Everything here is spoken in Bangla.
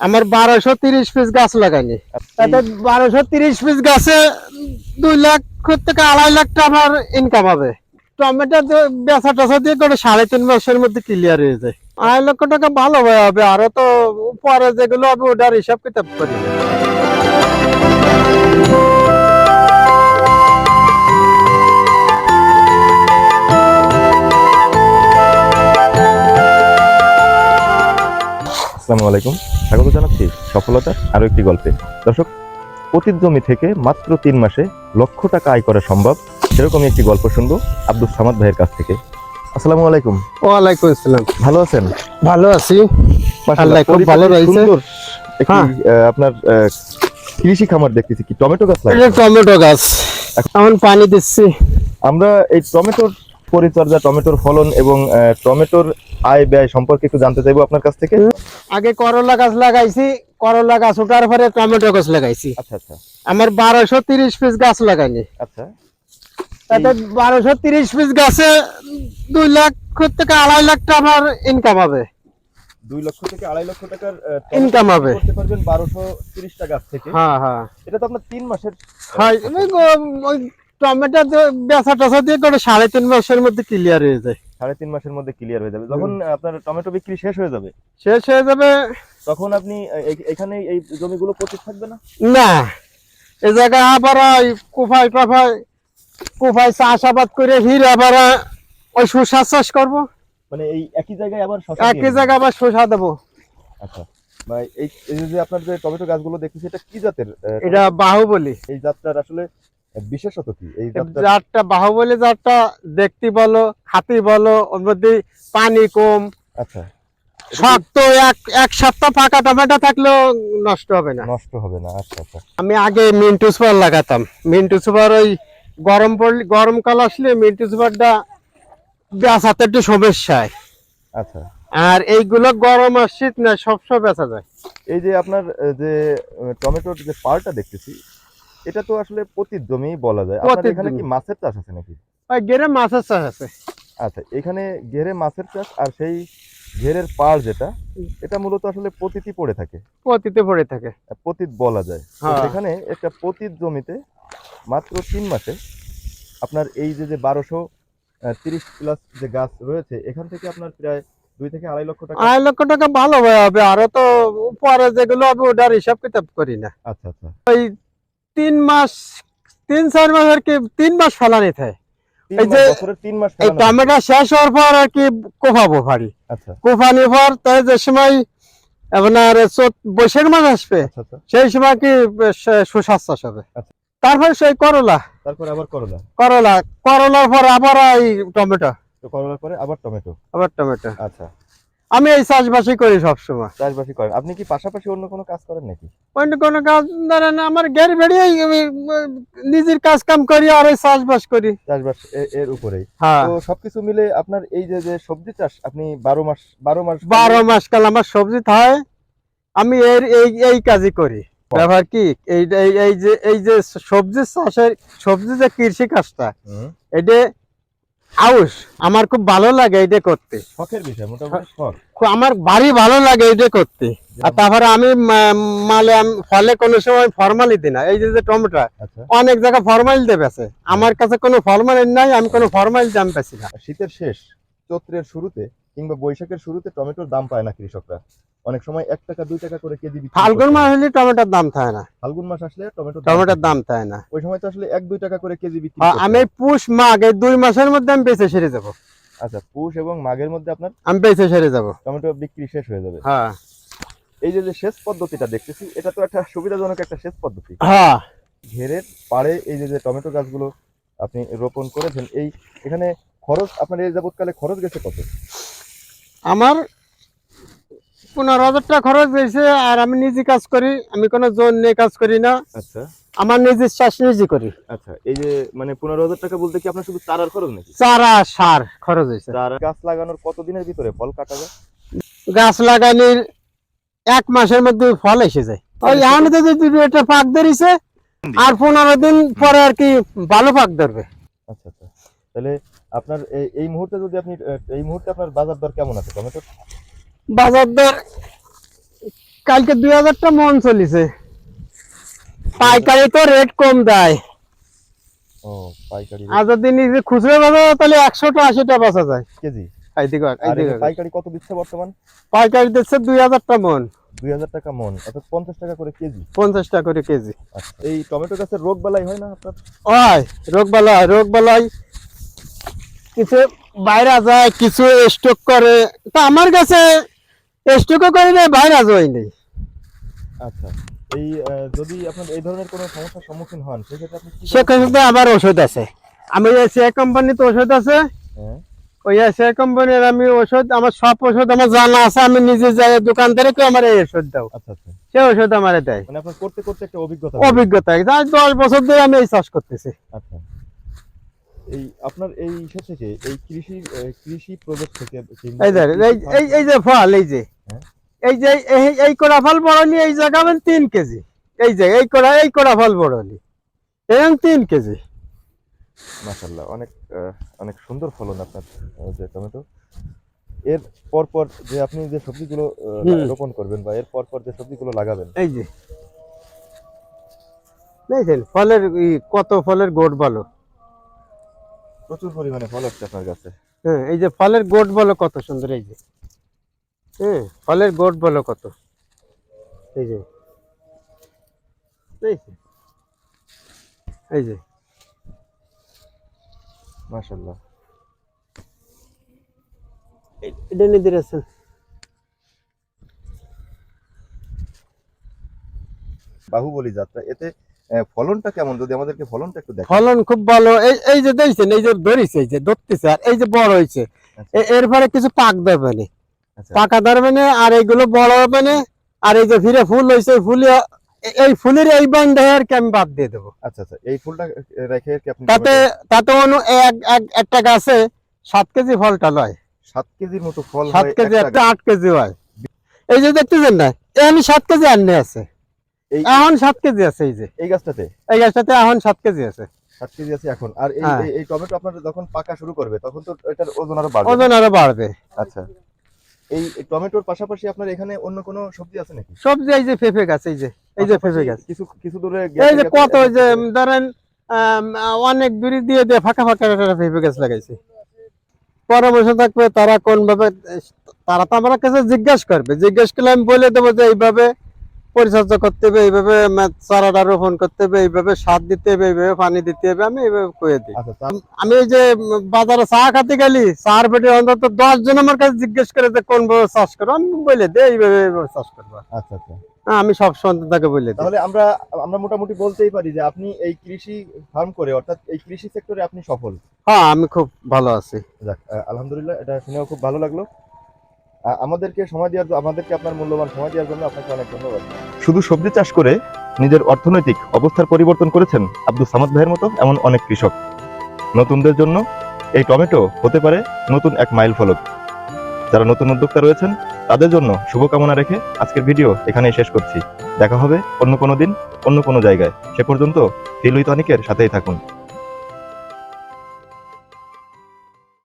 আমার বারোশো তিরিশ পিস গাছ লাগাইনি। বারোশো তিরিশ পিস গাছে দুই লাখ থেকে আড়াই লাখ আমার ইনকাম হবে। টমেটো বেচা টেচা দিয়ে করে সাড়ে তিন মাসের মধ্যে ক্লিয়ার হয়ে যায়। আড়াই লক্ষ টাকা ভালো হয়ে হবে আরও তো পরে যেগুলো হবে ওটার হিসাব কিতাব করি। আসসালামু আলাইকুম। স্বাগত জানাচ্ছি সফলতার আরও একটি গল্পে। দর্শক অতীত জমি থেকে মাত্র তিন মাসে লক্ষ টাকা আয় করা সম্ভব সেরকমই একটি গল্প শুনব আব্দুল সামাদ ভাইয়ের কাছ থেকে। আসসালামু আলাইকুম। ওয়ালাইকুম আসসালাম। ভালো আছেন? ভালো আছি। আল্লাহ, খুব ভালো রয়েছে। হ্যাঁ। আপনার কৃষি খামার দেখতেছি কি? টমেটো গাছ লাগে টমেটো গাছ। এখন পানি দিচ্ছি। আমরা এই টমেটোর পরিচর্যা টমেটোর ফলন এবং টমেটোর আয় ব্যয় সম্পর্কে একটু জানতে চাইব আপনার কাছ থেকে। আগে করলা গাছ লাগাইছি করলা গাছ ওঠার পরে টমেটো গাছ লাগাইছি। আচ্ছা আচ্ছা। আমার বারোশো তিরিশ পিস গাছ লাগাইনি। আচ্ছা। তাতে বারোশো তিরিশ পিস গাছে দুই লাখ থেকে আড়াই লাখ টাকা আমার ইনকাম হবে। দুই লক্ষ থেকে আড়াই লক্ষ টাকার Income হবে। করতে পারবেন বারোশো তিরিশটা গাছ থেকে। হ্যাঁ হ্যাঁ। এটা তো আপনার তিন মাসের হয় ওই টমেটো বেচা টেচা দিয়ে করে সাড়ে তিন মাসের মধ্যে ক্লিয়ার হয়ে যায়। সাড়ে তিন মাসের মধ্যে ক্লিয়ার হয়ে যাবে। যখন আপনার টমেটো বিক্রি শেষ হয়ে যাবে শেষ হয়ে যাবে। তখন আপনি এখানে এই জমিগুলো পচিত থাকবে না? না এ জায়গায় আবার ওই কুফাই টুফাই কুফাই চাষাবাদ করে হির আবার ওই শসা চাষ করব। মানে এই একই জায়গায় আবার শশা একই জায়গায় আবার শসা দেবো। আচ্ছা বা এই যে আপনার যে টমেটো গাছগুলো দেখতেছি এটা কি জাতের এটা বাহুবলি। এই জাতটার আসলে বিশেষত কি? এই যারটা বাহুবলি দেখতে বলো খাতি বলো ওর মধ্যে পানি কম। আচ্ছা। শক্ত এক এক সপ্তাহ ফাঁকা টমেটো থাকলেও নষ্ট হবে না। নষ্ট হবে না আচ্ছা আচ্ছা। আমি আগে মিন্টু সুপার লাগাতাম। মিন্টু সুপার ওই গরম পড়লে গরমকাল আসলে মিন্টু সুপারটা বেচাতে একটু সমস্যায়। আচ্ছা। আর এইগুলো গরম আর শীত না সবসময় বেচা যায়। এই যে আপনার যে টমেটোর যে পালটা দেখতেছি এটা তো আসলে পতিত জমি বলা যায়। আপনার এখানে কি মাছের চাষ আছে নাকি? ওই গেরে মাছের চাষ আছে। আচ্ছা এখানে ঘেরে মাছের চাষ আর সেই ঘেরের পাড় যেটা এটা মূলত আসলে পতিতই পড়ে থাকে। পতিতে পড়ে থাকে। পতিত বলা যায়। তো হ্যাঁ। একটা পতিত জমিতে মাত্র তিন মাসে আপনার এই যে যে বারোশো তিরিশ প্লাস যে গাছ রয়েছে এখান থেকে আপনার প্রায় দুই থেকে আড়াই লক্ষ টাকা আড়াই লক্ষ টাকা ভালো হবে। আরও তো পরে যেগুলো হবে ওটার হিসাব কিতাব করি না। আচ্ছা আচ্ছা। তিন মাস তিন চার মাস আর কি তিন মাস ফেলানি থাকে। তিন এই যে- বছরের তিন মাস এই টমেটো শেষ হওয়ার পর আর কি কোফাবো পারি আচ্ছা। কোফানি পর তাই যে সময় আপনার বৈশাখ মাস আসবে আচ্ছা আচ্ছা। সেই সময় কি সুশ্বাস চাষ হবে। তারপর সেই করলা। তারপরে আবার করলা। করলা। করলার পর আবার এই টমেটো। করলার পরে আবার টমেটো। আবার টমেটো। আচ্ছা। আমি এই চাষবাসই করি সবসময়। চাষবাসই করেন। আপনি কি পাশাপাশি অন্য কোনো কাজ করেন নাকি? অন্য কোনো কাজ ধরেন আমার গের বেরিয়ে আমি নিজের কাজ কাম করি আর এই চাষবাস করি। চাষবাস এর উপরেই। হ্যাঁ। তো সবকিছু মিলে আপনার এই যে যে সবজি চাষ আপনি বারো মাস বারো মাস বারো মাস কাল আমার সবজি থাকে আমি এর এই এই কাজই করি। ব্যাপার কি এই এই যে এই যে সবজি চাষের সবজি যে কৃষি কাজটা এটা আউস আমার খুব ভালো লাগে এটা করতে। শখের বিষয় মোটামুটি শখ। আমার ভারী ভালো লাগে এটা করতে। আর তারপরে আমি মালে ফলে কোনো সময় ফরমালি দিই না। এই যে যে টমেটো আচ্ছা। অনেক জায়গায় ফরমাইল দেবে আছে আমার কাছে কোনো ফরমালিন নাই আমি কোনো ফরমাইল দাম পাচ্ছি না। শীতের শেষ চৈত্রের শুরুতে কিংবা বৈশাখের শুরুতে টমেটোর দাম পায় না কৃষকরা। অনেক সময় এক টাকা দুই টাকা করে কেজি ফাল্গুন মাস। হলে টমেটোর দাম থাকে না। ফাল্গুন মাস আসলে টমেটো টমেটোর দাম থাকে না। ওই সময় তো আসলে এক দুই টাকা করে কেজি বিক্রি আমি হয়। পুষ মাঘ এই দুই মাসের মধ্যে আমি বেঁচে সেরে যাব। আচ্ছা পুষ এবং মাঘের মধ্যে আপনার আমি বেঁচে সেরে যাব। টমেটো বিক্রি শেষ হয়ে যাবে। হ্যাঁ। এই যে যে সেচ পদ্ধতিটা দেখতেছি এটা তো একটা সুবিধাজনক একটা সেচ পদ্ধতি। হ্যাঁ। ঘেরের পাড়ে এই যে যে টমেটো গাছগুলো আপনি রোপণ করেছেন এই এখানে খরচ আপনার এই যাবৎকালে খরচ গেছে কত? আমার পনেরো হাজার টাকা খরচ হয়েছে আর আমি নিজে কাজ করি আমি কোনো জোন নিয়ে কাজ করি না। আচ্ছা। আমার নিজের চাষ নিজে করি। আচ্ছা এই যে মানে পনেরো হাজার টাকা বলতে কি আপনার শুধু চারার খরচ নাকি? চারা সার খরচ হয়েছে। চারা গাছ লাগানোর কতদিনের ভিতরে ফল কাটা যায়? গাছ লাগানির এক মাসের মধ্যে ফল এসে যায়। ওই তো যদি এটা পাক ধরেছে আর পনেরো দিন পরে আর কি ভালো পাক ধরবে। আচ্ছা আচ্ছা। তাহলে আপনার এই- এই মুহূর্তে যদি আপনি এই মুহূর্তে আপনার বাজার দর কেমন আছে? টমেটোর? বাজার দর কালকে দুই হাজারটা মন চলিছে। পাইকারি তো রেট কম দেয়। ও আর যদি নিজে খুচরো বাজার তাহলে একশোটা আশিটা বেচা যায়। কেজি? এইদিকে আয়, আর এই এইদিকে যে আয়। পাইকারি কত দিচ্ছে বর্তমান? পাইকারি দিচ্ছে দুই হাজারটা মন। দুই হাজার টাকা মন অর্থাৎ পঞ্চাশ টাকা করে কেজি। পঞ্চাশ টাকা করে কেজি। আচ্ছা এই টমেটো গাছের রোগ বালাই হয় না আপনার? হয় রোগ বালাই রোগ বালাই কিছু বাইরে যায় কিছু স্টক করে। তা আমার কাছে স্টকও করে নেই যায় নেই। আচ্ছা এই যদি আপনার এই ধরনের কোনো সমস্যার সম্মুখীন হন সেক্ষেত্রে আপনি সেক্ষেত্রে ওষুধ আছে। আমি এসিআই কোম্পানিতে ওষুধ আছে। হ্যাঁ। ওই এসিআই কোম্পানির আমি ওষুধ আমার সব ওষুধ আমার জানা আছে আমি নিজে যাই দোকান থেকে কেউ আমার এই ওষুধ দাও। আচ্ছা আচ্ছা। সে ওষুধ আমার দেয়। মানে আপনার করতে করতে একটা অভিজ্ঞতা অভিজ্ঞতা দশ বছর ধরে আমি এই চাষ করতেছি। আচ্ছা। এই আপনার এই ইসে থেকে এই কৃষি কৃষি প্রজেক্ট থেকে এই যে এই এই যে ফল এই যে। হ্যাঁ। এই যে এই কোড়া ফল বড় নি এই জায়গা মানে তিন কেজি। এই যে এই কোড়া এই কোড়া ফল বড় নি এরকম তিন কেজি। মাশাল্লাহ অনেক অনেক সুন্দর ফলন আপনার যে টমেটো। এর পর পর যে আপনি যে সবজিগুলো রোপণ করবেন বা এর পর পর যে সবজিগুলো লাগাবেন। এই যে। দেখছেন ফলের কত ফলের গোট ভালো। প্রচুর পরিমাণে ফল হচ্ছে আপনার কাছে। হ্যাঁ এই যে ফলের গোট বলো কত সুন্দর এই যে। হ্যাঁ ফলের গোট বলো কত। এই যে। এই যে। মাশাল্লাহ এটা নিয়ে দিয়েছেন বাহুবলী যাত্রা। এতে ফলনটা কেমন? যদি আমাদেরকে ফলনটা একটু দেখেন। ফলন খুব ভালো। এই এই যে দেখছেন এই যে ধরিছে এই যে ধরতেছে আর এই যে বড় হয়েছে আচ্ছা। এরপরে কিছু পাক ধরবে না আচ্ছা। পাকা ধরবে না আর এইগুলো বড় হবে আর এই যে ফিরে ফুল হয়েছে ফুলে এই ফুলের এই বান্ডে আর কি আমি বাদ দিয়ে দেবো। আচ্ছা আচ্ছা। এই ফুলটা রেখে আপনি তাতে তাতে অনু এক এক- একটা গাছে সাত কেজি ফলটা লয়। সাত কেজির মতো ফল সাত কেজি একটা আট কেজি হয়। এই যে দেখতেছেন না এখন সাত কেজি আননে আছে। এখন সাত কেজি আছে এই যে। এই গাছটাতে? এই গাছটাতে এখন সাত কেজি আছে। সাত কেজি আছে এখন। আর এই হ্যাঁ। এই- টমেটো আপনার যখন পাকা শুরু করবে তখন তো এটার ওজন আরও বাড়বে ওজন আরও বাড়বে। আচ্ছা। এই টমেটোর পাশাপাশি আপনার এখানে অন্য কোনো সবজি আছে নাকি? সবজি এই যে পেঁপে গাছ এই যে এই যে পেঁপে গাছ। কিছু কিছু দূরে এই যে কত ওই যে ধরেন অনেক দূরে দিয়ে দিয়ে ফাঁকা ফাঁকা একটা পেঁপে গাছ লাগাইছে। পরামর্শ থাকবে তারা কোন ভাবে তারা তো আমার কাছে জিজ্ঞাসা করবে। জিজ্ঞেস করলে আমি বলে দেবো যে এইভাবে পরিচর্যা করতে হবে এইভাবে চারাটা রোপণ করতে হবে এইভাবে সার দিতে হবে এইভাবে পানি দিতে হবে আমি এইভাবে কয়ে দিই। আচ্ছা আমি এই যে বাজারে চা খাতে গেলি চার পেটে অন্তত দশ জন আমার কাছে জিজ্ঞেস করে যে কোন ভাবে চাষ করব আমি বলে দিই এইভাবে এইভাবে চাষ করব। আচ্ছা আচ্ছা। আমি সব সন্তানকে বলে দিই। তাহলে আমরা আমরা মোটামুটি বলতেই পারি যে আপনি এই কৃষি ফার্ম করে অর্থাৎ এই কৃষি সেক্টরে আপনি সফল। হ্যাঁ আমি খুব ভালো আছি। আলহামদুলিল্লাহ এটা শুনেও খুব ভালো লাগল। আমাদেরকে সময় দেওয়ার আমাদেরকে আপনার মূল্যবান সময় দেওয়ার জন্য আপনাকে অনেক ধন্যবাদ। শুধু সবজি চাষ করে নিজের অর্থনৈতিক অবস্থার পরিবর্তন করেছেন আব্দুল সামাদ ভাইয়ের মতো এমন অনেক কৃষক। নতুনদের জন্য এই টমেটো হতে পারে নতুন এক মাইল ফলক। যারা নতুন উদ্যোক্তা রয়েছেন, তাদের জন্য শুভকামনা রেখে আজকের ভিডিও এখানেই শেষ করছি। দেখা হবে অন্য কোনো দিন, অন্য কোনো জায়গায়। সে পর্যন্ত ফিল অনিকের সাথেই থাকুন।